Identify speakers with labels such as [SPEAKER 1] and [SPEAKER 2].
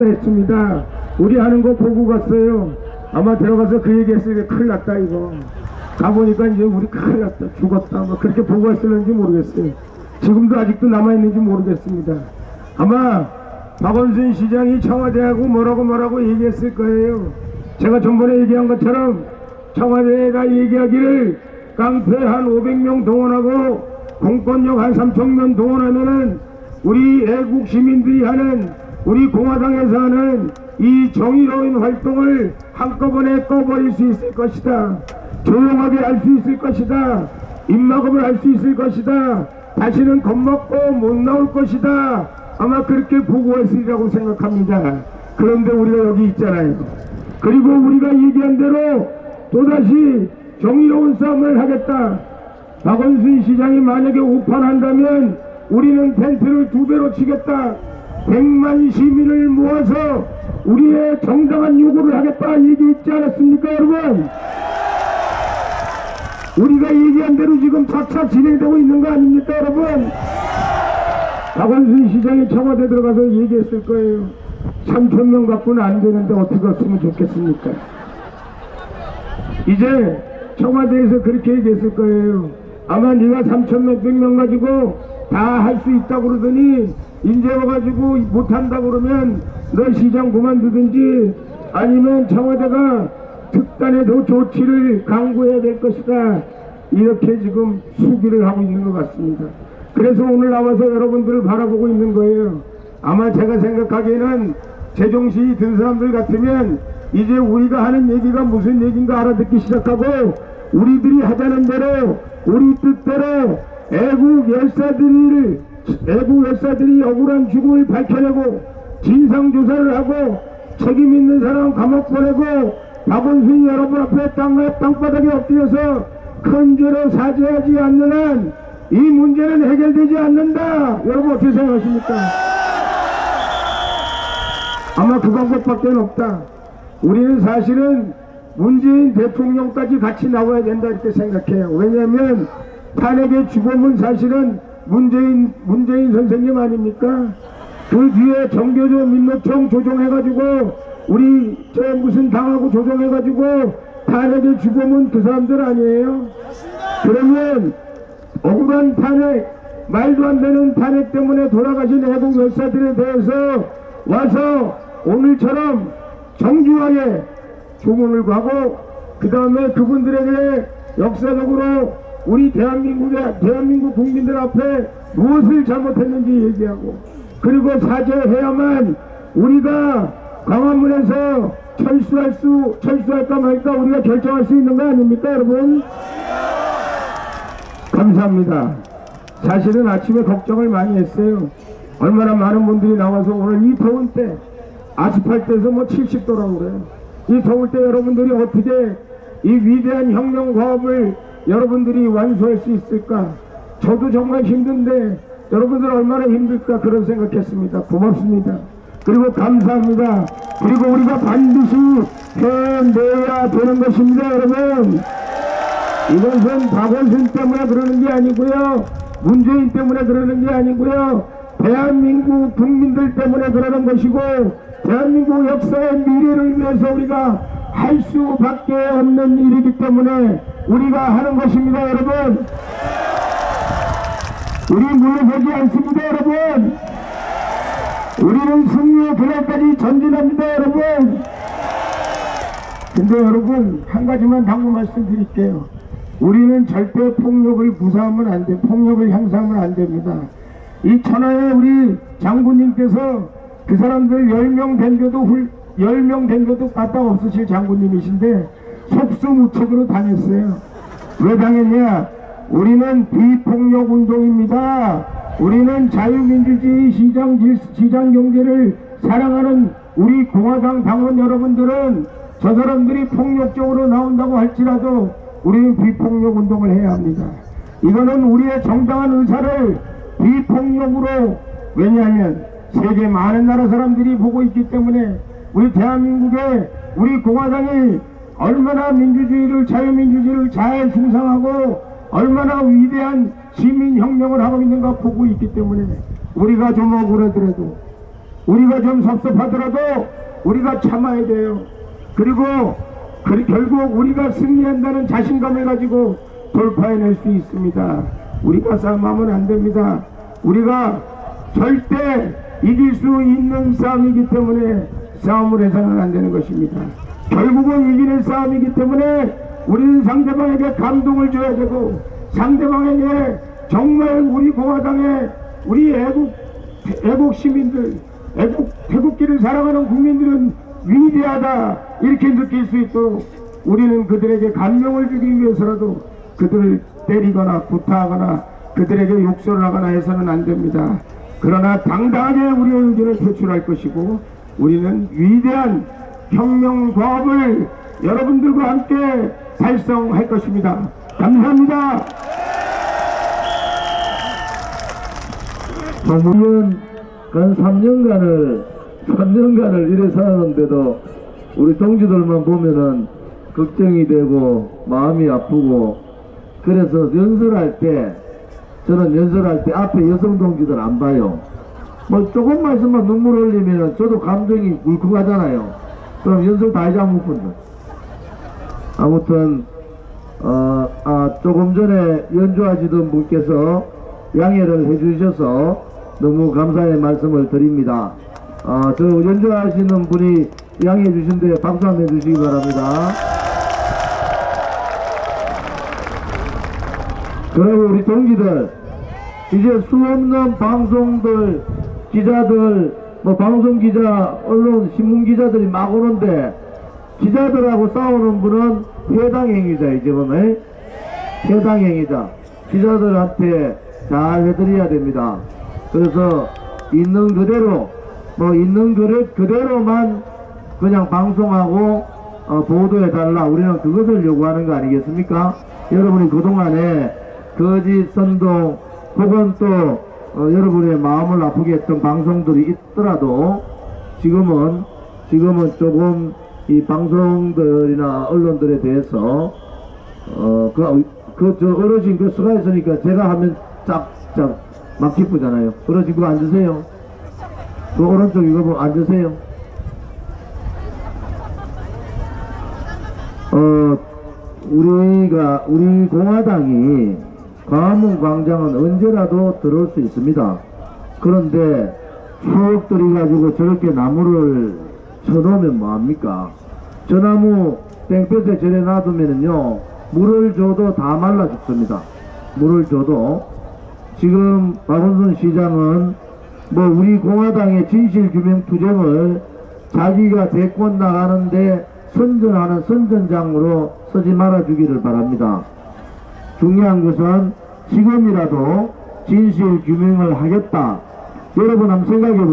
[SPEAKER 1] 했습니다. 우리 하는 거 보고 갔어요. 아마 들어가서 그 얘기 했으니까 큰일 났다, 이거. 가보니까 이제 우리 큰일 났다, 죽었다. 뭐 그렇게 보고 갔을는지 모르겠어요. 지금도 아직도 남아있는지 모르겠습니다. 아마 박원순 시장이 청와대하고 뭐라고 뭐라고 얘기했을 거예요. 제가 전번에 얘기한 것처럼 청와대가 얘기하기를 깡패 한 500명 동원하고 공권력 한 3천 명 동원하면은 우리 애국 시민들이 하는 우리 공화당에서 하는 이 정의로운 활동을 한꺼번에 꺼버릴 수 있을 것이다. 조용하게 할 수 있을 것이다. 입막음을 할 수 있을 것이다. 다시는 겁먹고 못 나올 것이다. 아마 그렇게 보고했으리라고 생각합니다. 그런데 우리가 여기 있잖아요. 그리고 우리가 얘기한 대로 또다시 정의로운 싸움을 하겠다. 박원순 시장이 만약에 오판한다면 우리는 텐트를 두 배로 치겠다. 100만 시민을 모아서 우리의 정당한 요구를 하겠다 얘기했지 않았습니까 여러분? 우리가 얘기한 대로 지금 차차 진행되고 있는 거 아닙니까 여러분? 박원순 시장이 청와대 들어가서 얘기했을 거예요. 3천 명 갖고는 안 되는데 어떻게 했으면 좋겠습니까? 이제 청와대에서 그렇게 얘기했을 거예요. 아마 네가 3천 몇백 명 가지고 다 할 수 있다고 그러더니 이제 와가지고 못한다고 그러면 너 시장 그만두든지 아니면 청와대가 특단의 더 조치를 강구해야 될 것이다. 이렇게 지금 수기를 하고 있는 것 같습니다. 그래서 오늘 나와서 여러분들을 바라보고 있는 거예요. 아마 제가 생각하기에는 제정신이 든 사람들 같으면 이제 우리가 하는 얘기가 무슨 얘기인가 알아듣기 시작하고 우리들이 하자는 대로 우리 뜻대로 애국 열사들을 애국 열사들이 억울한 죽음을 밝혀내고 진상조사를 하고 책임 있는 사람 감옥 보내고 박원순이 여러분 앞에 땅, 땅바닥에 엎드려서 큰 죄로 사죄하지 않는 한 이 문제는 해결되지 않는다. 여러분 어떻게 생각하십니까? 아마 그 방법밖에 없다. 우리는 사실은 문재인 대통령까지 같이 나와야 된다 이렇게 생각해요. 왜냐하면 탄핵의 주범은 사실은 문재인 문재인 선생님 아닙니까? 그 뒤에 정교조 민노총 조정해가지고 우리 저 무슨 당하고 조정해가지고 탄핵의 주범은 그 사람들 아니에요? 그러면 억울한 탄핵, 말도 안 되는 탄핵 때문에 돌아가신 애국 열사들에 대해서 와서 오늘처럼 정중하게 조문을 가고 그 다음에 그분들에게 역사적으로 우리 대한민국의 대한민국 국민들 앞에 무엇을 잘못했는지 얘기하고 그리고 사죄해야만 우리가 광화문에서 철수할 수 철수할까 말까 우리가 결정할 수 있는 거 아닙니까 여러분? 감사합니다. 사실은 아침에 걱정을 많이 했어요. 얼마나 많은 분들이 나와서 오늘 이 더운 때 아스팔트에서 뭐 70도라고 그래요. 이 더울 때 여러분들이 어떻게 이 위대한 혁명 과업을 여러분들이 완수할 수 있을까? 저도 정말 힘든데 여러분들 얼마나 힘들까 그런 생각했습니다. 고맙습니다. 그리고 감사합니다. 그리고 우리가 반드시 해내야 되는 것입니다, 여러분. 이것은 박원순 때문에 그러는 게 아니고요. 문재인 때문에 그러는 게 아니고요. 대한민국 국민들 때문에 그러는 것이고 대한민국 역사의 미래를 위해서 우리가 할 수밖에 없는 일이기 때문에 우리가 하는 것입니다, 여러분. 우리 물러서지 않습니다, 여러분. 우리는 승리의 그날까지 전진합니다, 여러분. 근데 여러분, 한 가지만 당부 말씀드릴게요. 우리는 절대 폭력을 무사하면 안 돼, 폭력을 향상하면 안 됩니다. 이 천하에 우리 장군님께서 그 사람들 10명 된데도 훌, 10명 된데도 까딱 없으실 장군님이신데 속수무책으로 당했어요. 왜 당했냐? 우리는 비폭력 운동입니다. 우리는 자유민주주의 시장, 질- 시장 경제를 사랑하는 우리 공화당 당원 여러분들은 저 사람들이 폭력적으로 나온다고 할지라도 우리는 비폭력 운동을 해야 합니다. 이거는 우리의 정당한 의사를 비폭력으로 왜냐하면 세계 많은 나라 사람들이 보고 있기 때문에 우리 대한민국의 우리 공화당이 얼마나 민주주의를 자유민주주의를 잘 숭상하고 얼마나 위대한 시민혁명을 하고 있는가 보고 있기 때문에 우리가 좀 억울하더라도 우리가 좀 섭섭하더라도 우리가 참아야 돼요. 그리고 그- 결국 우리가 승리한다는 자신감을 가지고 돌파해낼 수 있습니다. 우리가 싸움하면 안 됩니다. 우리가 절대 이길 수 있는 싸움이기 때문에 싸움을 해서는 안 되는 것입니다. 결국은 이기는 싸움이기 때문에 우리는 상대방에게 감동을 줘야 되고 상대방에게 정말 우리 공화당의 우리 애국 애국 시민들, 애국 태국기를 사랑하는 국민들은 위대하다 이렇게 느낄 수 있도록 우리는 그들에게 감명을 주기 위해서라도 그들을 때리거나 구타하거나 그들에게 욕설을 하거나 해서는 안 됩니다. 그러나 당당하게 우리의 의견을 표출할 것이고 우리는 위대한 혁명 과업을 여러분들과 함께 달성할 것입니다. 감사합니다.
[SPEAKER 2] 정부는 간 3년간을 3년간을 이래 살았는데도 우리 동지들만 보면은 걱정이 되고 마음이 아프고 그래서 연설할 때 저는 연설할 때 앞에 여성 동지들 안 봐요. 뭐 조금만 있으면 눈물 흘리면 저도 감정이 울컥하잖아요. 그럼 연설 다 하지 않겠군요. 아무튼 어, 아, 조금 전에 연주하시던 분께서 양해를 해주셔서 너무 감사의 말씀을 드립니다. 아, 저 연주하시는 분이 양해해 주신 데 박수 한번 해주시기 바랍니다. 그리고 우리 동지들, 이제 수없는 방송들, 기자들, 뭐 방송 기자, 언론, 신문 기자들이 막 오는데, 기자들하고 싸우는 분은 해당 행위자, 이제 보면. 해당 행위자. 기자들한테 잘 해드려야 됩니다. 그래서 있는 그대로, 뭐 있는 그릇 그대로만 그냥 방송하고 어, 보도해 달라. 우리는 그것을 요구하는 거 아니겠습니까? 여러분이 그동안에 거짓 선동 혹은 또 어, 여러분의 마음을 아프게 했던 방송들이 있더라도 지금은 지금은 조금 이 방송들이나 언론들에 대해서 어그 그 저 어르신 그 수가 있으니까 제가 하면 짝짝 막 기쁘잖아요. 어르신 그거 앉으세요. 그 오른쪽 이거 뭐 앉으세요. 어 우리가 우리 공화당이 광화문 광장은 언제라도 들어올 수 있습니다. 그런데 추억들이 가지고 저렇게 나무를 쳐놓으면 뭐합니까? 저 나무 땡볕에 절에 놔두면은요 물을 줘도 다 말라 죽습니다. 물을 줘도 지금 박원순 시장은 뭐 우리 공화당의 진실규명 투쟁을 자기가 대권 나가는데 선전하는 선전장으로 쓰지 말아주기를 바랍니다. 중요한 것은 지금이라도 진실 규명을 하겠다. 여러분 한번 생각해 보세요.